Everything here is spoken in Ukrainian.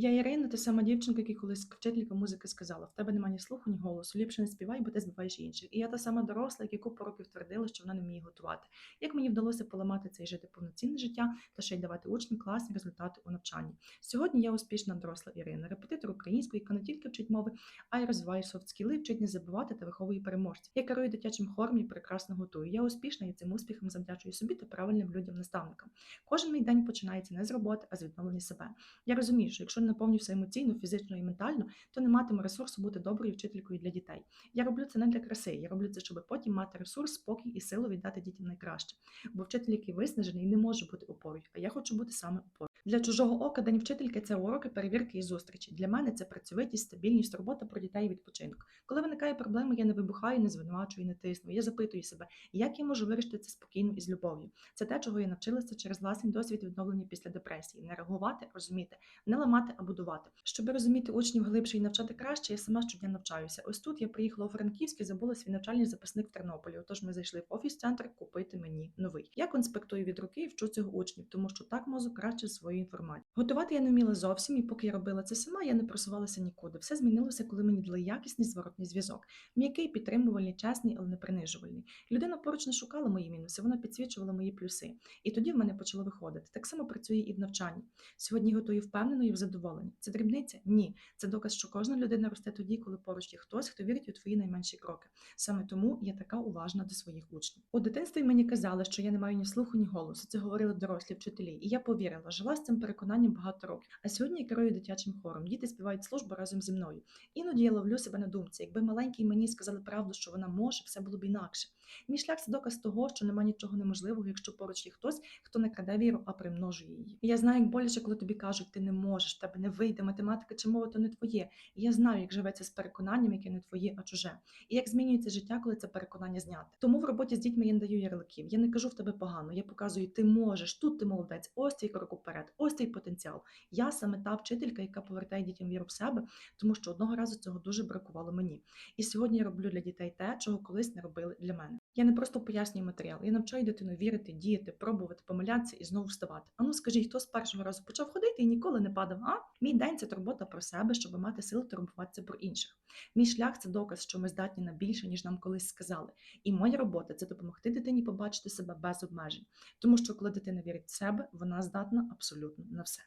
Я Ірина, та сама дівчинка, якій колись вчителька музики сказала: в тебе немає ні слуху, ні голосу, ліпше не співай, бо ти збиваєш інших. І я та сама доросла, яка купу років твердила, що вона не вміє готувати. Як мені вдалося поламати це і жити повноцінне життя, та ще й давати учням класні результати у навчанні. Сьогодні я успішна доросла Ірина, репетитор української, яка не тільки вчить мови, а й розвиває софт-скіли, вчить не забувати та виховує переможців. Я керую дитячим хором і прекрасно готую. Я успішна і цим успіхом завдячую собі та правильним людям-наставникам. Кожен мій день починається не з роботи, а з відновлення себе. Я розумію, що якщо наповнюся емоційно, фізично і ментально, то не матиму ресурсу бути доброю вчителькою для дітей. Я роблю це не для краси, я роблю це, щоб потім мати ресурс, спокій і силу віддати дітям найкраще. Бо вчитель, який виснажений, не може бути опорою, а я хочу бути саме опорою. Для чужого ока день вчительки це уроки, перевірки і зустрічі. Для мене це працьовитість, стабільність, робота про дітей і відпочинок. Коли виникає проблема, я не вибухаю, не звинувачую, не тисну. Я запитую себе, як я можу вирішити це спокійно і з любов'ю. Це те, чого я навчилася через власний досвід відновлення після депресії. Не реагувати, розуміти, не ламати, а будувати. Щоб розуміти учнів глибше і навчати краще, я сама щодня навчаюся. Ось тут я приїхала у Франківськ і забула свій навчальний записник в Тернополі. Отож ми зайшли в офіс-центр купити мені новий. Я конспектую від руки і вчу цього учнів, тому що так мозок краще свою інформацію. Готувати я не вміла зовсім, і поки я робила це сама, я не просувалася нікуди. Все змінилося, коли мені дали якісний зворотний зв'язок. М'який, підтримувальний, чесний, але не принижувальний. Людина поруч не шукала мої мінуси, вона підсвічувала мої плюси. І тоді в мене почало виходити. Так само працює і в навчанні. Сьогодні готую впевнено і в задоволенні. Це дрібниця? Ні. Це доказ, що кожна людина росте тоді, коли поруч є хтось, хто вірить у твої найменші кроки. Саме тому я така уважна до своїх учнів. У дитинстві мені казали, що я не маю ні слуху, ні голосу. Це говорили дорослі вчителі. І я повірила, жила з цим переконанням багато років. А сьогодні я керую дитячим хором. Діти співають службу разом зі мною. Іноді я ловлю себе на думці, якби маленький мені сказали правду, що вона може, все було б інакше. Мій шлях це доказ того, що немає нічого неможливого, якщо поруч є хтось, хто не краде віру, а примножує її. Я знаю, як боляче, коли тобі кажуть, ти не можеш, тебе не вийде, математика чи мова то не твоє. І я знаю, як живеться з переконанням, яке не твоє, а чуже. І як змінюється життя, коли це переконання зняти. Тому в роботі з дітьми я не даю ярликів. Я не кажу в тебе погано. Я показую, ти можеш, тут ти молодець, ось твій крок уперед, ось твій потенціал. Я саме та вчителька, яка повертає дітям віру в себе, тому що одного разу цього дуже бракувало мені. І сьогодні я роблю для дітей те, чого колись не робили для мене. Я не просто пояснюю матеріал, я навчаю дитину вірити, діяти, пробувати, помилятися і знову вставати. Ану, скажіть, хто з першого разу почав ходити і ніколи не падав? А мій день це турбота про себе, щоб мати сили турбуватися про інших. Мій шлях це доказ, що ми здатні на більше, ніж нам колись сказали. І моя робота це допомогти дитині побачити себе без обмежень. Тому що коли дитина вірить в себе, вона здатна абсолютно на все.